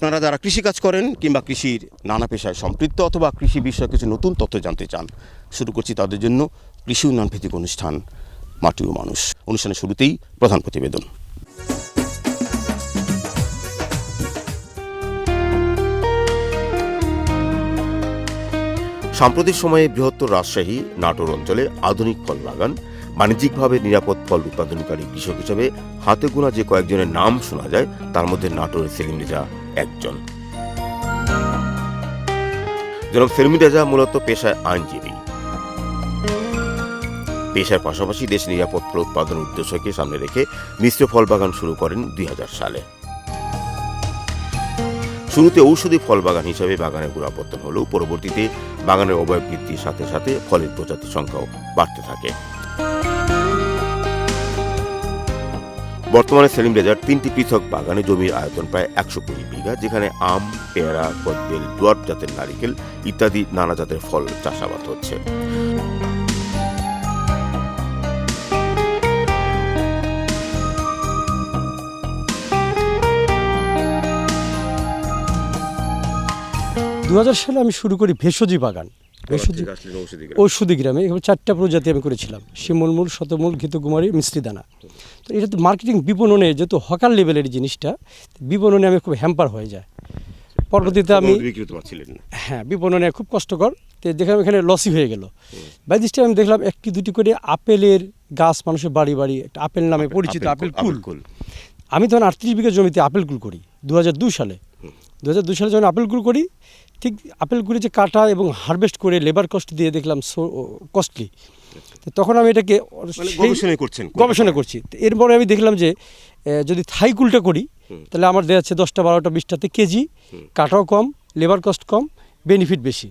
আপনারা যারা কৃষিকাজ করেন কিংবা কৃষির নানা পেশায় সম্পৃক্ত অথবা কৃষি বিষয়ে কিছু নতুন তথ্য জানতে চান, শুরু করছি তাদের জন্য কৃষি উন্নয়ন ভিত্তিক অনুষ্ঠান, মাটি ও মানুষ। অনুষ্ঠানের শুরুতেই প্রধান প্রতিবেদন। সাম্প্রতিক সময়ে বৃহত্তর রাজশাহী, নাটোর অঞ্চলে আধুনিক ফল বাগান, বাণিজ্যিকভাবে নিরাপদ ফল উৎপাদনকারী কৃষক হিসেবে হাতে গোনা যে কয়েকজনের নাম শোনা যায়, তার মধ্যে নাটোরের সেলিম রেজা একজন। জনাব সেলিম রেজা মূলত পেশায় আইনজীবী। পেশার পাশাপাশি দেশ নিরাপদ ফল উৎপাদনের উদ্দেশ্যকে সামনে রেখে মিশ্র ফল বাগান শুরু করেন দুই হাজার সালে। শুরুতে ঔষধি ফল বাগান হিসেবে বাগানের গোড়াপত্তন হলেও পরবর্তীতে বাগানের অবয়ব বৃদ্ধির সাথে সাথে ফলের প্রজাতির সংখ্যাও বাড়তে থাকে। বর্তমানে সেলিম রেজার তিনটি পৃথক বাগানে জমির আয়তন প্রায় একশো কুড়ি বিঘা যেখানে আম পেয়ারা কদবেল ডুয়ার্ফ জাতের নারিকেল ইত্যাদি নানা জাতের ফল চাষাবাদ হচ্ছে। দু হাজার সালে আমি শুরু করি ভেষজি বাগান। ভেষজি ঔষধি গ্রামে। এখানে চারটা প্রজাতি আমি করেছিলাম। শিমলমূল শতমূল ঘিতকুমারী মিশ্রি দানা তো এটা তো মার্কেটিং বিপণনে যেহেতু হকার লেভেলের জিনিসটা বিপণনে আমি খুব হ্যাম্পার হয়ে যায় পরবর্তীতে আমি হ্যাঁ বিপণনে খুব কষ্টকর। তো দেখলাম এখানে লসই হয়ে গেল। বাই দিস আমি দেখলাম একটি দুটি করে আপেলের গাছ মানুষের বাড়ি বাড়ি একটা আপেল নামে পরিচিত আপেল কুল কুল। আমি তখন আটত্রিশ বিঘা জমিতে আপেল কুল করি দু সালে। দু দু সালে যখন আপেল কুল করি ঠিক আপেল কুড়ি যে কাটা এবং হারভেস্ট করে লেবার কস্ট দিয়ে দেখলাম কস্টলি তো তখন আমি এটাকে মানে গবেষণা করছেন গবেষণা করছি। এরপরে আমি দেখলাম যে যদি থাই কুলটা করি তাহলে আমার দেওয়া যাচ্ছে দশটা বারোটা বিশটাতে কেজি। কাটাও কম লেবার কস্ট কম বেনিফিট বেশি।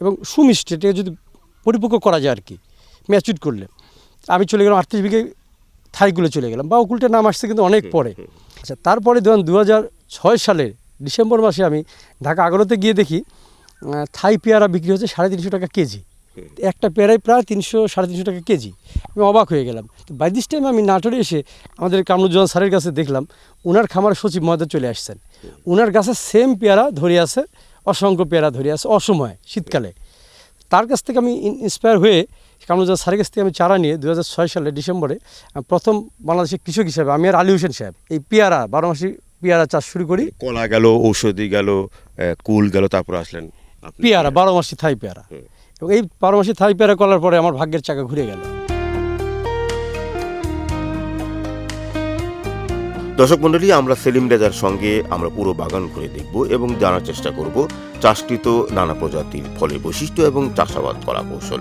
এবং সুমিষ্ট এটাকে যদি পরিপক্ক করা যায় আর কি ম্যাচুর করলে। আমি চলে গেলাম আটত্রিশ বিঘে থাইগুলো চলে গেলাম। বা ওকুলটার নাম আসছে কিন্তু অনেক পরে। আচ্ছা তারপরে ধরুন দু হাজার ছয় সালের ডিসেম্বর মাসে আমি ঢাকা আগরতে গিয়ে দেখি থাই পেয়ারা বিক্রি হচ্ছে সাড়ে তিনশো টাকা কেজি। একটা পেয়ারাই প্রায় তিনশো, সাড়ে তিনশো টাকা কেজি। আমি অবাক হয়ে গেলাম। তো বাই দিস টাইম আমি নাটোরে এসে আমাদের কামরুজ্জামান স্যারের কাছে দেখলাম ওনার খামার সচিব মহোদয় চলে আসছেন। ওনার কাছে সেম পেয়ারা ধরে আছে, অসংখ্য পেয়ারা ধরে আছে, অসময়ে, শীতকালে। তার কাছ থেকে আমি ইন্সপায়ার হয়ে কামরুজ্জামান স্যারের কাছ থেকে আমি চারা নিয়ে দু হাজার ছয় সালে ডিসেম্বরে প্রথম বাংলাদেশের কৃষক হিসাবে, আমি আর আলী হোসেন সাহেব, এই পেয়ারা বারো মাসি পেয়ারা চাষ শুরু করি। কলা গেল ঔষধি গেল কুল গেল তারপর আসলেন পেয়ারা বারো মাসি থাই পেয়ারা। এবং এই বারো মাসি থাই পেয়ারা করার পরে আমার ভাগ্যের চাকা ঘুরে গেল। দর্শক মন্ডলী আমরা সেলিম রেজার সঙ্গে আমরা পুরো বাগান ঘুরে দেখব এবং জানার চেষ্টা করব চাষকৃত নানা প্রজাতির ফলের বৈশিষ্ট্য এবং চাষাবাদ করা কৌশল।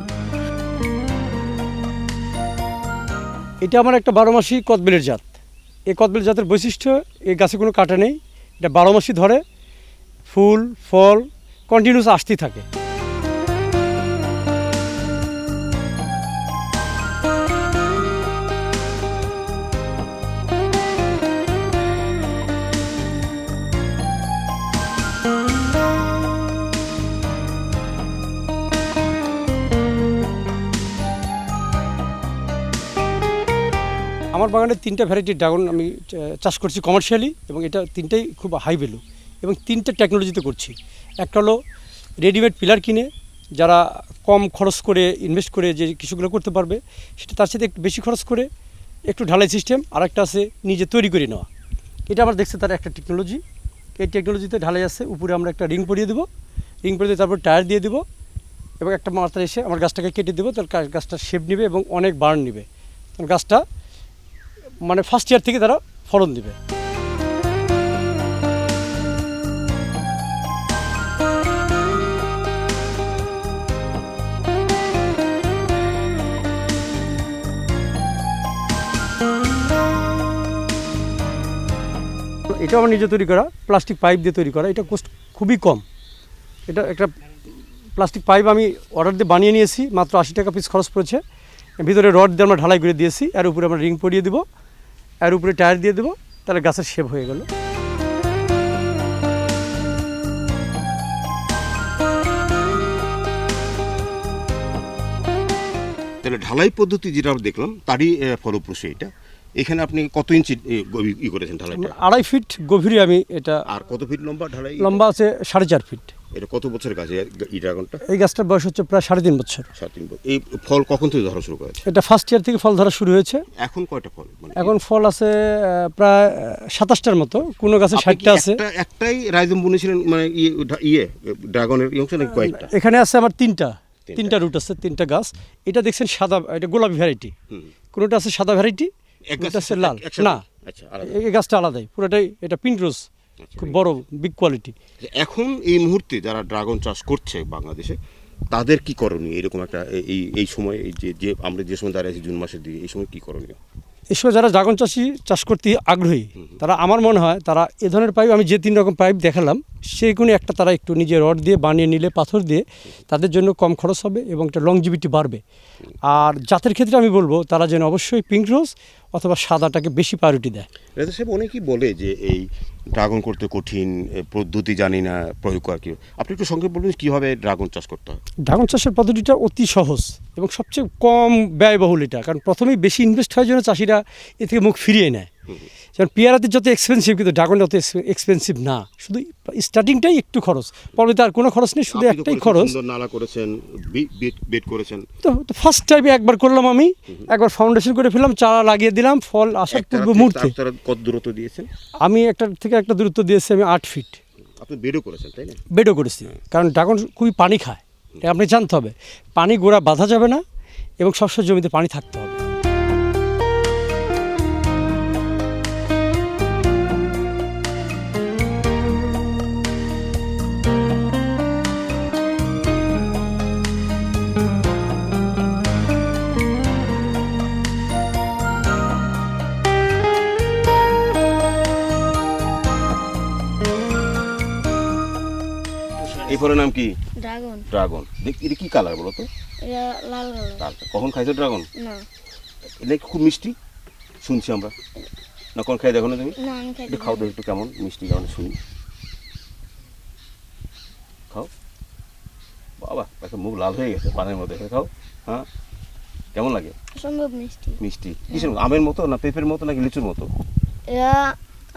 এটা আমার একটা বারো মাসি কদবেলের জাত। এই কদবেল জাতের বৈশিষ্ট্য এই গাছে কোনো কাটা নেই। এটা বারো মাসই ধরে ফুল, ফল কন্টিনিউস আসতেই থাকে। আমার বাগানে তিনটা ভ্যারাইটির ড্রাগন আমি চাষ করছি কমার্শিয়ালি এবং এটা তিনটাই খুব হাই ভ্যালু এবং তিনটা টেকনোলজিতে করছি। একটা হলো রেডিমেড পিলার কিনে, যারা কম খরচ করে ইনভেস্ট করে যে কিছুগুলো করতে পারবে, সেটা তার সাথে একটু বেশি খরচ করে একটু ঢালাই সিস্টেম আর একটা আছে নিজে তৈরি করে নেওয়া। এটা আমার দেখছে তার একটা টেকনোলজি এই টেকনোলজিতে ঢালাই আছে, উপরে আমরা একটা রিং পরিয়ে দেবো। রিং পরিয়ে দিয়ে তারপর টায়ার দিয়ে দেবো এবং একটা মাত্রা এসে আমার গাছটাকে কেটে দেবো তার গাছটা শেপ নেবে এবং অনেক বার্ন নেবে। গাছটা মানে ফার্স্ট ইয়ার থেকে তারা ফলন দিবে। এটা আমার নিজে তৈরি করা প্লাস্টিক পাইপ দিয়ে তৈরি করা, এটা কোস্ট খুবই কম। এটা একটা প্লাস্টিক পাইপ আমি অর্ডার দিয়ে বানিয়ে নিয়েছি, মাত্র আশি টাকা পিস খরচ পড়েছে। ভিতরে রড দিয়ে আমরা ঢালাই করে দিয়েছি আর উপরে আমরা রিং পরিয়ে দেবো। এর উপরে টায়ার দিয়ে দেবো, তাহলে গাছের শেপ হয়ে গেল। তাহলে ঢালাই পদ্ধতি যেটা দেখলাম, তারই ফলপ্রসূ এটা। এখানে আপনি কত ইঞ্চি ই করেছেন ঢালাইটা? আড়াই ফিট গভীরে আমি এটা আর কত ফিট লম্বা ঢালাই? লম্বা আছে সাড়ে চার ফিট। এটা কত বছর গাছ এই- ড্রাগনটা? এই গাছটার বয়স হচ্ছে প্রায় সাড়ে তিন বছর। সাড়ে তিন বছর। এই ফল কখন থেকে ধরা শুরু করেছে? এটা ফার্স্ট ইয়ার থেকে ফল ধরা শুরু হয়েছে। এখন কয়টা ফল? মানে এখন ফল আছে প্রায় সাতাশটার মতো। কোনো গাছে ষাটটা আছে। একটা- একটাই রাইজম বুনেছিলেন মানে ইয়ে ড্রাগনের ইয়ে অংশ নাকি কয়েকটা? এখানে আছে আমার তিনটা। তিনটা। রুট আছে তিনটা গাছ। এটা দেখছেন সাদা এটা গোলাপি ভ্যারাইটি। কোনোটা আছে সাদা ভ্যারাইটি গাছের লাল। না আচ্ছা এই- গাছটা আলাদাই। পুরোটাই এটা পিঙ্ক রোজ খুব বড় বিগ কোয়ালিটি এখন এই মুহূর্তে যারা ড্রাগন চাষ করছে বাংলাদেশে তাদের কি করণীয়? এরকম একটা এই এই সময় এই যে যে আমরা যে সময় দাঁড়িয়ে আছি জুন মাসের দিকে এই সময় কি করণীয়? এই সময় যারা ড্রাগন চাষি চাষ করতে আগ্রহী তারা আমার মনে হয় তারা এ ধরনের পাইপ আমি যে তিন রকম পাইপ দেখালাম সেই কোনো একটা তারা একটু নিজের রড দিয়ে বানিয়ে নিলে পাথর দিয়ে তাদের জন্য কম খরচ হবে এবং একটা লংজিভিটি বাড়বে। আর জাতের ক্ষেত্রে আমি বলব তারা যেন অবশ্যই পিঙ্ক রোজ অথবা সাদাটাকে বেশি প্রায়োরিটি দেয়। রেজা সাহেব অনেকেই বলে যে এই ড্রাগন করতে কঠিন পদ্ধতি জানি না প্রয়োগ করা কি। আপনি একটু সঙ্গে বলুন কীভাবে ড্রাগন চাষ করতে হয়? ড্রাগন চাষের পদ্ধতিটা অতি সহজ এবং সবচেয়ে কম ব্যয়বহুল এটা। কারণ প্রথমেই বেশি ইনভেস্ট হয় জন্য চাষিরা এ থেকে মুখ ফিরিয়ে নেয়। যেমন পেয়ারাতে যত এক্সপেন্সিভ কিন্তু ড্রাগন অত এক্সপেন্সিভ না। শুধু স্টার্টিংটাই একটু খরচ। পরবর্তীতে আর কোনো খরচ নেই শুধু একটাই খরচ। নালা করেছেন বেড করেছেন। তো ফার্স্ট টাইমে একবার করলাম আমি। একবার ফাউন্ডেশন করে ফেললাম চারা লাগিয়ে দিলাম ফল আসার একটা পূর্ব মুহূর্তে। কত দূরত্ব দিয়েছেন? আমি একটা থেকে একটা দূরত্ব দিয়েছি আমি আট ফিট আপনি বেডও করেছেন তাই না? বেডও করেছি। কারণ ড্রাগন খুবই পানি খায়। আপনি জানতে হবে। পানি গোড়া বাঁধা যাবে না এবং সবসময় জমিতে পানি থাকতে হবে। ফলের নাম কি? ড্রাগন। ড্রাগন। দেখ এটা কি কালার বলো তো এটা লাল কালার কখন খাইছো ড্রাগন? না। এটা খুব মিষ্টি? শুনছি আমরা। না কোন খাই দেখো না তুমি? না আমি খাইতে একটু খাও দেখো একটু কেমন মিষ্টি কেমন শুনি। খাও। বাবা একটা মুখ লাল হয়ে গেছে পানের মধ্যে। খাও। হ্যাঁ? কেমন লাগে? সম্ভব মিষ্টি। মিষ্টি। কিসের আমের মতো না পেঁপের মতো নাকি লিচুর মতো?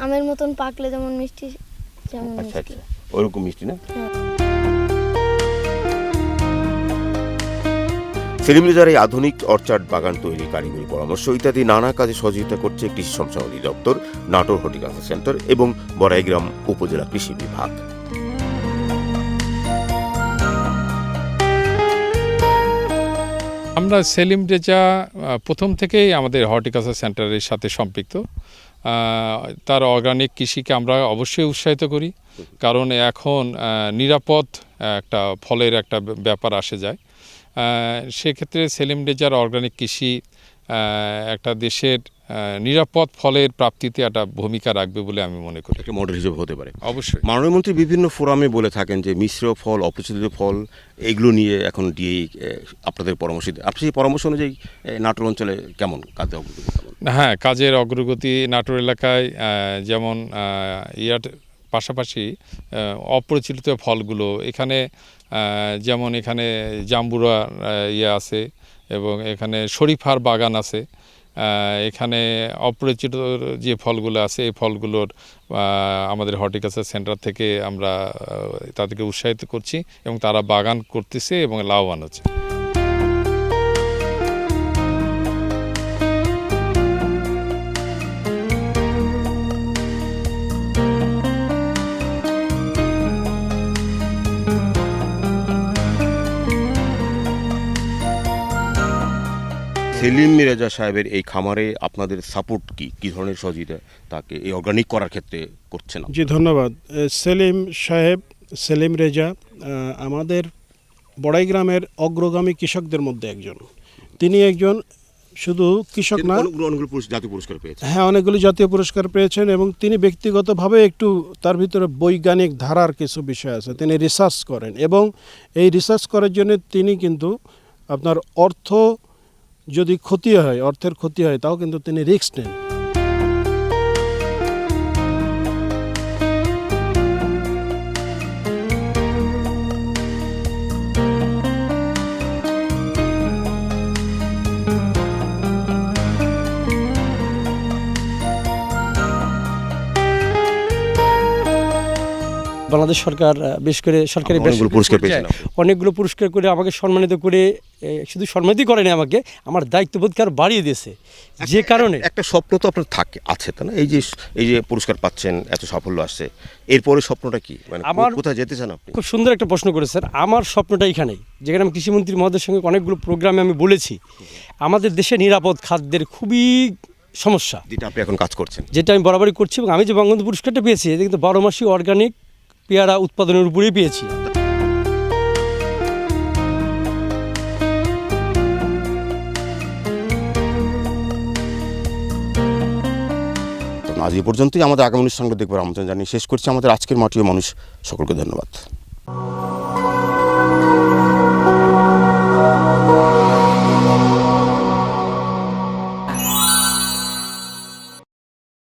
আমের মতন পাকলে যেমন মিষ্টি যেমন আচ্ছা আচ্ছা। ওইরকম মিষ্টি না? সেলিব্রিজার এই আধুনিক অর্চার্ড বাগান তৈরি কারিগরি পরামর্শ ইত্যাদি নানা কাজে সহযোগিতা করছে কৃষি সম্প্রসারণ অধিদপ্তর নাটোর হর্টিকালচার সেন্টার এবং বড়াইগ্রাম উপজেলা কৃষি বিভাগ। আমরা সেলিম রেজা প্রথম থেকেই আমাদের হর্টিকালচার সেন্টারের সাথে সম্পৃক্ত। তার অর্গানিক কৃষিকে আমরা অবশ্যই উৎসাহিত করি, কারণ এখন নিরাপদ একটা ফলের একটা ব্যাপার আসে যায়। সেক্ষেত্রে সেলিম ডেজার অর্গানিক কৃষি একটা দেশের নিরাপদ ফলের প্রাপ্তিতে একটা ভূমিকা রাখবে বলে আমি মনে করি। একটা মডেল হিসেবে হতে পারে। অবশ্যই। মাননীয় মন্ত্রী বিভিন্ন ফোরামে বলে থাকেন যে মিশ্র ফল অপরিচিত ফল এগুলো নিয়ে এখন দিয়ে আপনাদের পরামর্শ আপনি সেই পরামর্শ অনুযায়ী নাটোর অঞ্চলে কেমন কাজে অগ্রগতি? হ্যাঁ কাজের অগ্রগতি নাটোর এলাকায় যেমন ইয়ার পাশাপাশি আহ, অপরিচিত ফলগুলো এখানে যেমন এখানে জাম্বুরা ইয়ে আছে এবং এখানে শরীফার বাগান আছে। এখানে অপরিচিত যে ফলগুলো আছে এই ফলগুলোর আমাদের হর্টিকালচার সেন্টার থেকে আমরা তাদেরকে উৎসাহিত করছি এবং তারা বাগান করতেছে এবং লাভবান হচ্ছে। সেলিম মিরাজা সাহেবের এই খামারে আপনাদের সাপোর্ট কি? কি ধরনের সহযোগিতা তাকে এই অর্গানিক করার ক্ষেত্রে করছেন জি ধন্যবাদ। সেলিম সাহেব সেলিম রেজা আমাদের বড়াই গ্রামের অগ্রগামী কৃষকদের মধ্যে একজন। তিনি একজন শুধু কৃষক না জাতীয় পুরস্কার পেয়েছে হ্যাঁ অনেকগুলি জাতীয় পুরস্কার পেয়েছেন এবং তিনি ব্যক্তিগতভাবে একটু তার ভিতরে বৈজ্ঞানিক ধারার কিছু বিষয় আছে। তিনি রিসার্চ করেন এবং এই রিসার্চ করার জন্য তিনি কিন্তু আপনার অর্থ যদি ক্ষতি হয় অর্থের ক্ষতি হয় তাও কিন্তু তিনি রিস্ক নেন। বাংলাদেশ সরকার বেশ করে সরকারি অনেকগুলো পুরস্কার অনেকগুলো পুরস্কার করে আমাকে সম্মানিত করে শুধু সম্মানিতই করেনি আমাকে আমার দায়িত্ববোধকে আরও বাড়িয়ে দিয়েছে? যে কারণে একটা স্বপ্ন তো আপনার থাকে আছে তাই না? এই যে এই যে পুরস্কার পাচ্ছেন এত সাফল্য আসছে এরপরে স্বপ্নটা কি? মানে আমার- কোথায় যেতে চান আপনি? খুব সুন্দর একটা প্রশ্ন করেছেন। আমার স্বপ্নটা এখানেই যেখানে আমি কৃষিমন্ত্রী মহোদয়ের সঙ্গে অনেকগুলো প্রোগ্রামে আমি বলেছি আমাদের দেশে নিরাপদ খাদ্যের খুবই সমস্যা। যেটা আপনি এখন কাজ করছেন। যেটা আমি বরাবরই করছি এবং আমি যে বঙ্গবন্ধু পুরস্কারটা পেয়েছি এটা কিন্তু বারো মাসি অর্গানিক পেয়ারা উৎপাদনের উপরেই পেয়েছি। আজ এ পর্যন্তই। আমাদের আগামী অনুষ্ঠানগুলো দেখবার আমন্ত্রণ জানিয়ে শেষ করছি। আমাদের আজকের মাটিও মানুষ, সকলকে ধন্যবাদ।